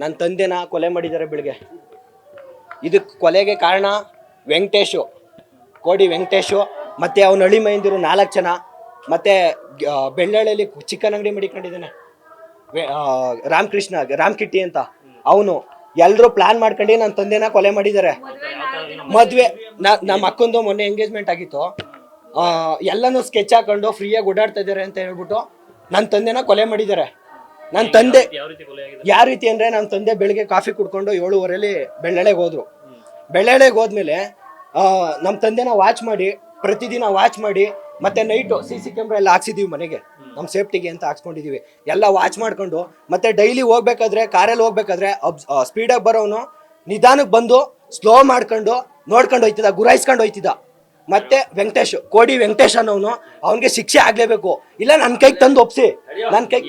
ನನ್ನ ತಂದೆನ ಕೊಲೆ ಮಾಡಿದ್ದಾರೆ ಬೆಳಿಗ್ಗೆ ಇದಕ್ಕೆ ಕೊಲೆಗೆ ಕಾರಣ ವೆಂಕಟೇಶು. ಕೋಡಿ ವೆಂಕಟೇಶು, ಮತ್ತು ಅವನ ಹಳಿ ಮೈಂದಿರು ನಾಲ್ಕು ಜನ, ಮತ್ತು ಬೆಳ್ಳಳ್ಳಿಯಲ್ಲಿ ಚಿಕನ್ ಅಂಗಡಿ ಮಡಿಕೊಂಡಿದ್ದಾನೆ. ರಾಮಕೃಷ್ಣ, ರಾಮಕಿಟ್ಟಿ ಅಂತ. ಅವನು ಎಲ್ಲರೂ ಪ್ಲಾನ್ ಮಾಡ್ಕೊಂಡು ನನ್ನ ತಂದೆನ ಕೊಲೆ ಮಾಡಿದ್ದಾರೆ. ಮದುವೆ ನಮ್ಮ ಅಕ್ಕಂದು ಮೊನ್ನೆ ಎಂಗೇಜ್ಮೆಂಟ್ ಆಗಿತ್ತು. ಎಲ್ಲನೂ ಸ್ಕೆಚ್ ಹಾಕೊಂಡು ಫ್ರೀಯಾಗಿ ಓಡಾಡ್ತಾ ಇದ್ದಾರೆ ಅಂತ ಹೇಳ್ಬಿಟ್ಟು ನನ್ನ ತಂದೆನ ಕೊಲೆ ಮಾಡಿದ್ದಾರೆ. ನನ್ನ ತಂದೆ ಯಾವ ರೀತಿ ಅಂದ್ರೆ ನನ್ನ ತಂದೆ ಬೆಳಿಗ್ಗೆ ಕಾಫಿ ಕುಡ್ಕೊಂಡು ಏಳುವರೆಲಿ ಬೆಳ್ಳೆಳೆಗೆ ಹೋದ್ರು. ಬೆಳ್ಳೆಳೆಗೆ ಹೋದ್ಮೇಲೆ ಆ, ನಮ್ಮ ತಂದೆನ ವಾಚ್ ಮಾಡಿ ಪ್ರತಿದಿನ ವಾಚ್ ಮಾಡಿ ಮತ್ತೆ ನೈಟು ಸಿ ಸಿ ಕ್ಯಾಮ್ರಾ ಎಲ್ಲ ಹಾಕ್ಸಿದೀವಿ ಮನೆಗೆ. ನಮ್ಮ ಸೇಫ್ಟಿಗೆ ಅಂತ ಹಾಕ್ಸ್ಕೊಂಡಿದೀವಿ. ಎಲ್ಲ ವಾಚ್ ಮಾಡ್ಕೊಂಡು ಮತ್ತೆ ಡೈಲಿ ಹೋಗ್ಬೇಕಾದ್ರೆ ಕಾರಲ್ಲಿ ಹೋಗ್ಬೇಕಾದ್ರೆ ಸ್ಪೀಡಾಗಿ ಬರೋನು ನಿಧಾನಕ್ಕೆ ಬಂದು ಸ್ಲೋ ಮಾಡ್ಕೊಂಡು ನೋಡ್ಕೊಂಡು ಹೋಯ್ತಿದ್ದ ಗುರಾಯಿಸ್ಕೊಂಡು ಹೋಯ್ತಿದ್ದ. ಮತ್ತೆ ವೆಂಕಟೇಶ್ ಕೋಡಿ ವೆಂಕಟೇಶ್ ಅನ್ನೋನು ಅವನಿಗೆ ಶಿಕ್ಷೆ ಆಗ್ಲೇಬೇಕು. ಇಲ್ಲ ನನ್ನ ಕೈಗೆ ತಂದು ಒಪ್ಸಿ. ನನ್ನ ಕೈ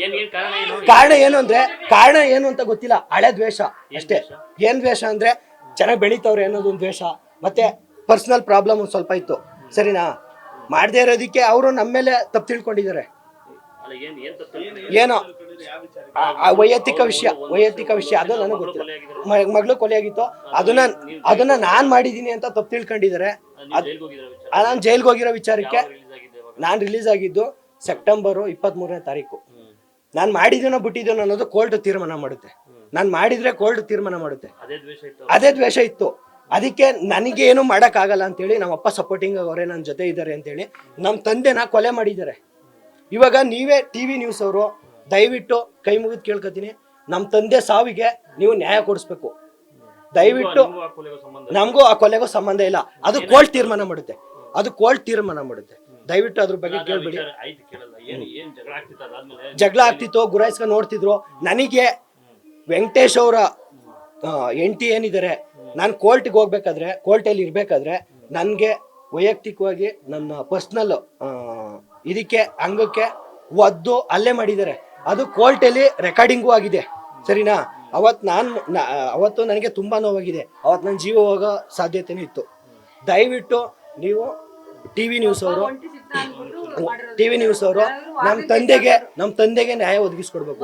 ಕಾರಣ ಏನು? ಅಂದ್ರೆ ಕಾರಣ ಏನು ಅಂತ ಗೊತ್ತಿಲ್ಲ. ಹಳೆ ದ್ವೇಷ ಅಷ್ಟೇ. ಏನ್ ದ್ವೇಷ ಅಂದ್ರೆ ಚೆನ್ನಾಗಿ ಬೆಳೀತವ್ರೆ ಅನ್ನೋದು ಒಂದು ದ್ವೇಷ. ಮತ್ತೆ ಪರ್ಸನಲ್ ಪ್ರಾಬ್ಲಮ್ ಒಂದು ಸ್ವಲ್ಪ ಇತ್ತು. ಸರಿನಾ? ಮಾಡದೇ ಇರೋದಕ್ಕೆ ಅವರು ನಮ್ಮ ಮೇಲೆ ತಪ್ಪು ತಿಳ್ಕೊಂಡಿದ್ದಾರೆ. ಏನ್ ವೈಯಕ್ತಿಕ ವಿಷಯ ವೈಯಕ್ತಿಕ ವಿಷಯ, ಅದು ನನಗೆ ಗೊತ್ತಿಲ್ಲ. ಮಗಳು ಕೊಲೆ ಆಗಿತ್ತು ಅದನ್ನ ಅದನ್ನ ನಾನ್ ಮಾಡಿದೀನಿ ಅಂತ ತಪ್ಪು ತಿಳ್ಕೊಂಡಿದ್ದಾರೆ. ನಾನು ಜೈಲ್ಗೆ ಹೋಗಿರೋ ವಿಚಾರಕ್ಕೆ ನಾನು ರಿಲೀಸ್ ಆಗಿದ್ದು ಸೆಪ್ಟೆಂಬರು ಇಪ್ಪತ್ತ್ ಮೂರನೇ ತಾರೀಕು. ನಾನು ಮಾಡಿದ್ದೀನೋ ಬಿಟ್ಟಿದ್ದೀನೋ ಅನ್ನೋದು ಕೋರ್ಟ್ ತೀರ್ಮಾನ ಮಾಡುತ್ತೆ. ನಾನು ಮಾಡಿದ್ರೆ ಕೋರ್ಟ್ ತೀರ್ಮಾನ ಮಾಡುತ್ತೆ. ಅದೇ ದ್ವೇಷ ಇತ್ತು. ಅದಕ್ಕೆ ನನಗೆ ಏನು ಮಾಡೋಕ್ಕಾಗಲ್ಲ ಅಂತೇಳಿ ನಮ್ಮಪ್ಪ ಸಪೋರ್ಟಿಂಗ್ ಅವರೇ ನನ್ನ ಜೊತೆ ಇದ್ದಾರೆ ಅಂತೇಳಿ ನಮ್ಮ ತಂದೆನ ಕೊಲೆ ಮಾಡಿದ್ದಾರೆ. ಇವಾಗ ನೀವೇ ಟಿ ವಿ ನ್ಯೂಸ್ ಅವರು ದಯವಿಟ್ಟು ಕೈ ಮುಗಿದು ಕೇಳ್ಕೊತೀನಿ. ನಮ್ಮ ತಂದೆ ಸಾವಿಗೆ ನೀವು ನ್ಯಾಯ ಕೊಡಿಸ್ಬೇಕು. ದಯವಿಟ್ಟು ನಿಮ್ಗೂ ಆ ಕೊಲೆಗೂ ಸಂಬಂಧ ಇಲ್ಲ. ಅದು ಕೋರ್ಟ್ ತೀರ್ಮಾನ ಮಾಡುತ್ತೆ. ಅದು ಕೋರ್ಟ್ ತೀರ್ಮಾನ ಮಾಡುತ್ತೆ. ದಯವಿಟ್ಟು ಅದ್ರ ಬಗ್ಗೆ ಕೇಳ್ಬೇಡಿ. ಜಗಳ ಆಗ್ತಿತ್ತು ಗುರಾಯಿಸ್ಕೊಂಡು ನೋಡ್ತಿದ್ರು ನನಗೆ ವೆಂಕಟೇಶ್ ಅವರ ಎಂಟಿ ಏನಿದ್ದಾರೆ ನಾನು ಕೋರ್ಟ್ಗೆ ಹೋಗ್ಬೇಕಾದ್ರೆ ಕೋರ್ಟಲ್ಲಿ ಇರಬೇಕಾದ್ರೆ ನನಗೆ ವೈಯಕ್ತಿಕವಾಗಿ ನನ್ನ ಪರ್ಸ್ನಲ್ ಇದಕ್ಕೆ ಅಂಗಕ್ಕೆ ಒದ್ದು ಅಲ್ಲೇ ಮಾಡಿದ್ದಾರೆ. ಅದು ಕೋರ್ಟಲ್ಲಿ ರೆಕಾರ್ಡಿಂಗು ಆಗಿದೆ. ಸರಿನಾ? ಅವತ್ತು ನಾನು ಅವತ್ತು ನನಗೆ ತುಂಬ ನೋವಾಗಿದೆ. ಅವತ್ತು ನನ್ನ ಜೀವ ಹೋಗೋ ಸಾಧ್ಯತೆನೂ ಇತ್ತು. ದಯವಿಟ್ಟು ನೀವು ಟಿ ವಿ ನ್ಯೂಸ್ ಅವರು ಟಿ ವಿ ನ್ಯೂಸ್ ಅವರು ನಮ್ಮ ತಂದೆಗೆ ನಮ್ಮ ತಂದೆಗೆ ನ್ಯಾಯ ಒದಗಿಸ್ಕೊಡ್ಬೇಕು.